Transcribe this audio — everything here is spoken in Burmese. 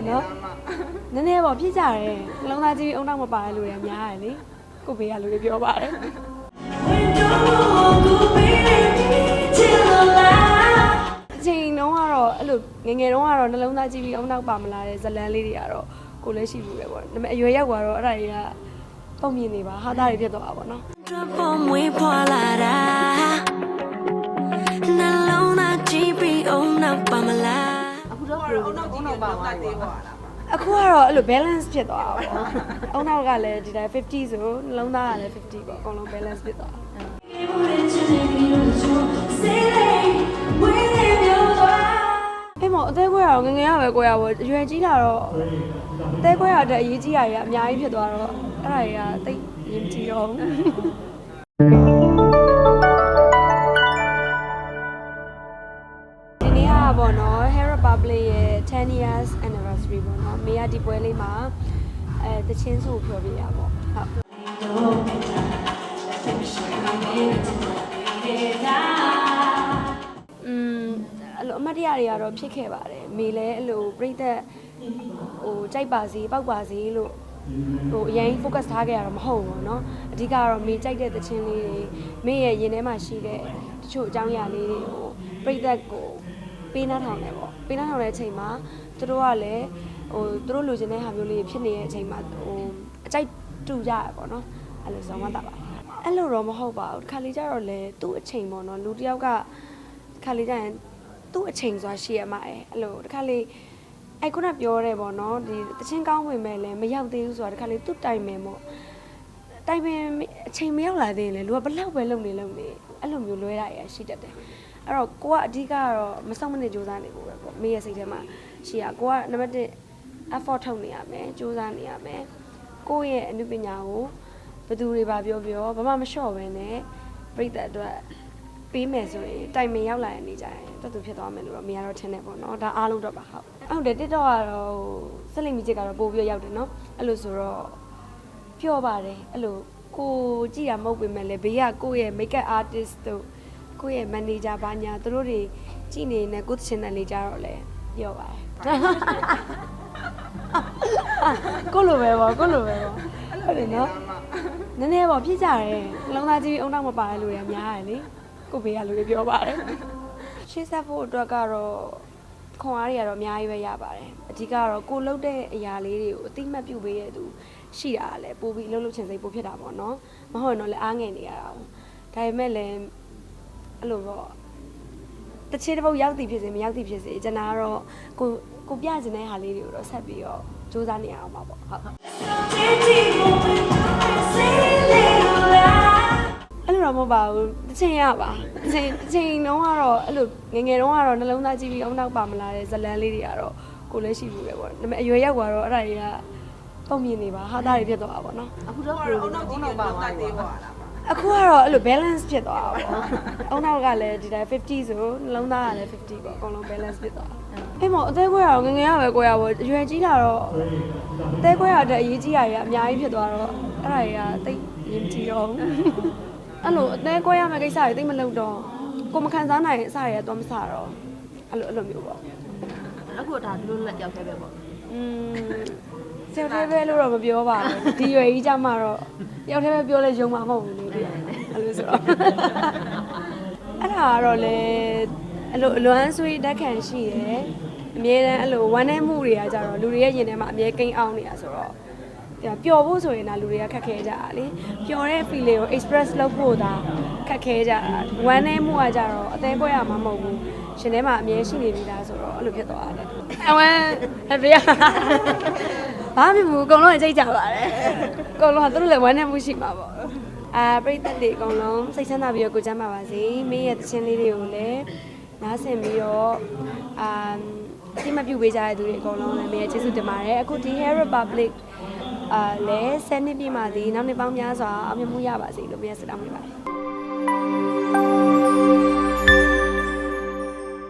တယ်နော်နည်းနည်းပေါ့ဖြစ်ကြတယ်နှလုံးသားကြီးအုံနောက်မပါတဲ့လူတွေများတယ်လေကိုဘေးကလူတွေပြောပါတယ် အချိန်တုန်းကတော့အဲ့လိုငယ်ငယ်တုန်းကတော့နှလုံးသားကြီးပြီးအုံနောက်ပါမလာတဲ့ဇလန်းလေးတွေကတော့ကိုလည်းရှိဘူးပဲပေါ့ဒါပေမဲ့အရွယ်ရောက်သွားတော့အဲ့ဒါတွေကပုံမြင်နေပါဟာသားတွေဖြစ်သွားတာပေါ့နော်ပေါ်မွေးဖွာလာတာနှလုံးသားကြည့်ပြီးအောင်နောက်ပါမလားအခုတော့ဘ ယ်လိုအုံနောက်ကြီးနေတော့တက်သေးပါလားအခုကတော့အဲ့လို balance ဖြစ်သွားတာပေါ့အုံနောက်ကလည်းဒီတိုင်း50ဆိုနှလုံးသားကလည်း50ပေါ့အကုန်လုံး balance ဖြစ်သွားတာ အေးမော်အသေးခွဲရတော့ငယ်ငယ်ရပဲကိုရပေါ့အရွယ်ကြီးလာတော့အသေးခွဲရတဲ့အရေးကြီးတာတွေကအများကြီးဖြစ်သွားတော့အဲ့ဒါတွေကတိတ်ရင်ကြည့်တော့ဘူးဒီနေ့ကပေါ့နော် Hair Republic ရဲ့10 years anniversary ပေါ့နော်မေကဒီပွဲလေးမှာအဲတချင်းစုကိုပြောပြရပေါ့ဟုတ်อืมအဲ့လိုအမတ်တရတွေကတော့ဖြစ်ခဲ့ပါတယ်မေလည်းအဲ့လိုပြိသက်ဟိုကြိုက်ပါစေပောက်ပါစေလို့ဟိုအရင် focus ထားခဲ့ရတော့မဟုတ်ဘူးเนาะအဓိကကတော့မေကြိုက်တဲ့သချင်းလေးတွေမေရဲ့ရင်ထဲမှာရှိတဲ့တချို့အကြောင်းအရာလေးတွေကိုပြိသက်ကို ပေးနှောင်းထောင်တယ်ပေါ့ပေးနှောင်းထောင်တဲ့အချိန်မှာသူတို့ကလည်းဟိုသူတို့လိုချင်တဲ့ဟာမျိုးလေးဖြစ်နေတဲ့အချိန်မှာဟိုအကြိုက်တူကြရပေါ့နော်အဲ့လိုဆောင်မတတ်ပါဘူးအဲ့လိုတော့မဟုတ်ပါဘူးတစ်ခါလေကျတော့လေသူ့အချိန်ပေါ့နော်လူတစ်ယောက်ကတစ်ခါလေကျရင်သူ့အချိန်ဆိုတာရှိရမှာအဲ့လိုတစ်ခါလေအဲ့ခုနပြောရဲပေါ့နော်ဒီတချင်းကောင်းဝင်မဲ့လည်းမရောက်သေးဘူးဆိုတာတစ်ခါလေသူ့တိုင်မယ်ပေါ့တိုင်ပင်အချိန်မရောက်လာသေးရင်လေလူကဘလောက်ပဲလုံနေလုံနေအဲ့လိုမျိုးလွဲတာရရှိတတ်တယ် အဲ့တော့ကိုကအဓိကကတော့မဆောင်မနေစူးစမ်းနေဖို့ပဲပေါ့မေရဲ့စိတ်ထဲမှာရှိရကိုကနံပါတ်1 effort ထုတ်နေရမယ်စူးစမ်းနေရမယ်ကိုယ့်ရဲ့အနုပညာကိုဘယ်သူတွေပါပြောပြောဘာမှမလျှော့ပဲနဲ့ပြိတ္တအတွက်ပေးမယ်ဆိုရင်တိုင်ပင်ရောက်လာတဲ့နေကြရင်တော်သူဖြစ်သွားမယ်လို့တော့မေကတော့ထင်တယ်ပေါ့နော်ဒါအားလုံးတော့ပါဟုတ်ဟုတ်တယ် TikTok ကတော့စက်လိမ်မီချစ်ကတော့ပို့ပြီးရောက်တယ်နော်အဲ့လိုဆိုတော့ပျော့ပါတယ်အဲ့လိုကိုကြည့်ရမဟုတ်ပေမဲ့လည်းဘေးကကိုယ့်ရဲ့ makeup artist တို့ ကိုယ့်ရဲ့ manager ဘာညာသူတို့တွေကြည့်နေနေကိုယ့်ချင်တယ်လေးကြတော့လဲပျော့ပါတယ်ကိုလိုပဲပေါ့ကိုလိုပဲပေါ့ဟုတ်တယ်နော်နည်းနည်းပေါ့ဖြစ်ကြတယ်နှလုံးသားကြီးအုံနောက်မပါတဲ့လူတွေများတယ်လေကိုဘေးကလူတွေပြောပါတယ်ရှေ့ဆက်ဖို့အတွက်ကတော့ခွန်အားတွေကတော့အများကြီးပဲရပါတယ်အဓိကတော့ကိုလှုပ်တဲ့အရာလေးတွေကိုအတိမတ်ပြုတ်ပေးတဲ့သူရှိတာလည်းပို့ပြီးလှုပ်လှုပ်ချင်စိတ်ပို့ဖြစ်တာပေါ့နော်မဟုတ်ရင်တော့လည်းအားငယ်နေရတာပေါ့ဒါပေမဲ့လည်း အဲ့လိုပေါ့တချေတစ်ပုတ်ရောက်သည်ဖြစ်စေမရောက်သည်ဖြစ်စေကျွန်တော်ကတော့ကိုကိုပြချင်တဲ့ဟာလေးတွေကိုတော့ဆက်ပြီးတော့စူးစမ်းနေရအောင်ပါပေါ့ဟုတ်အဲ့လိုတော့မဟုတ်ပါဘူးတစ်ချိန်ရပါတစ်ချိန်တစ်ချိန်တုန်းကတော့အဲ့လိုငယ်ငယ်တုန်းကတော့နှလုံးသားကြီးပြီးအုံနောက်ပါမလာတဲ့ဇလန်းလေးတွေကတော့ကိုလည်းရှိဘူးပဲပေါ့ဒါပေမဲ့အရွယ်ရောက်သွားတော့အဲ့ဒါတွေကပုံမြင်နေပါဟာသားတွေဖြစ်သွားတာပေါ့နော်အခုတော့ဘယ်လိုအုံနောက်ကြီးနေတော့တက်သေးပါလား အခုကတော့အဲ့လို balance ဖြစ်သွားတာပေါ့အုံနောက်ကလည်းဒီတိုင်း50ဆိုနှလုံးသားကလည်း50ပေါ့အကုန်လုံး balance ဖြစ်သွားတာအေးမော်အသေးခွဲရတော့ငယ်ငယ်ရပဲကိုရပေါ့အရွယ်ကြီးလာတော့အသေးခွဲရတဲ့အရေးကြီးတာတွေကအများကြီးဖြစ်သွားတော့အဲ့ဒါတွေကတိတ်ရင်ကြည့်တော့ဘူးအဲ့လိုအသေးခွဲရမယ့်ကိစ္စတွေတိတ်မလုပ်တော့ကိုမခံစားနိုင်အစတွေကတော့မစတော့အဲ့လိုအဲ့လိုမျိုးပေါ့အခုဒါဒီလိုလက်ကြောက်ခဲ့ပဲပေါ့อืม ဆယ်သေးပဲလို့တော့မပြောပါဘူးဒီရွယ်ကြီးကြမှာတော့တယောက်တည်းပဲပြောလဲယုံမှာမဟုတ်ဘူးလေဒီအဲ့လိုဆိုတော့အဲ့ဒါကတော့လေအဲ့လိုအလွမ်းဆွေးတက်ခံရှိတယ်အမြဲတမ်းအဲ့လိုဝမ်းနေမှုတွေကကြတော့လူတွေရဲ့ရင်ထဲမှာအမြဲကိန်းအောင်နေတာဆိုတော့ပျော်ဖို့ဆိုရင်ဒါလူတွေကခက်ခဲကြတာလေပျော်တဲ့ feeling ကို express လုပ်ဖို့ဒါခက်ခဲကြတာဝမ်းနေမှုကကြတော့အသေးပွဲရမှာမဟုတ်ဘူးရှင်ထဲမှာအမြဲရှိနေပြီလားဆိုတော့အဲ့လိုဖြစ်သွားတယ်အဝမ်း happy ဘာမှမဘူးအကုန်လုံးအကြိတ်ကြပါတယ်အကုန်လုံးကသူတို့လည်းဝမ်းနေမှုရှိမှာပေါ့အာပရိသတ်တွေအကုန်လုံးစိတ်ချမ်းသာပြီးတော့ကိုကျမ်းပါပါစေမင်းရဲ့သချင်းလေးတွေကိုလည်းနားဆင်ပြီးတော့အာအတိမပြုတ်ပေးကြတဲ့သူတွေအကုန်လုံးလည်းမင်းရဲ့ကျေးဇူးတင်ပါတယ်အခုဒီ Hair Republic အာလဲ10နှစ်ပြည့်မှသည်နောက်နှစ်ပေါင်းများစွာအောင်မြင်မှုရပါစေလို့မင်းရဲ့ဆုတောင်းပေးပါတယ်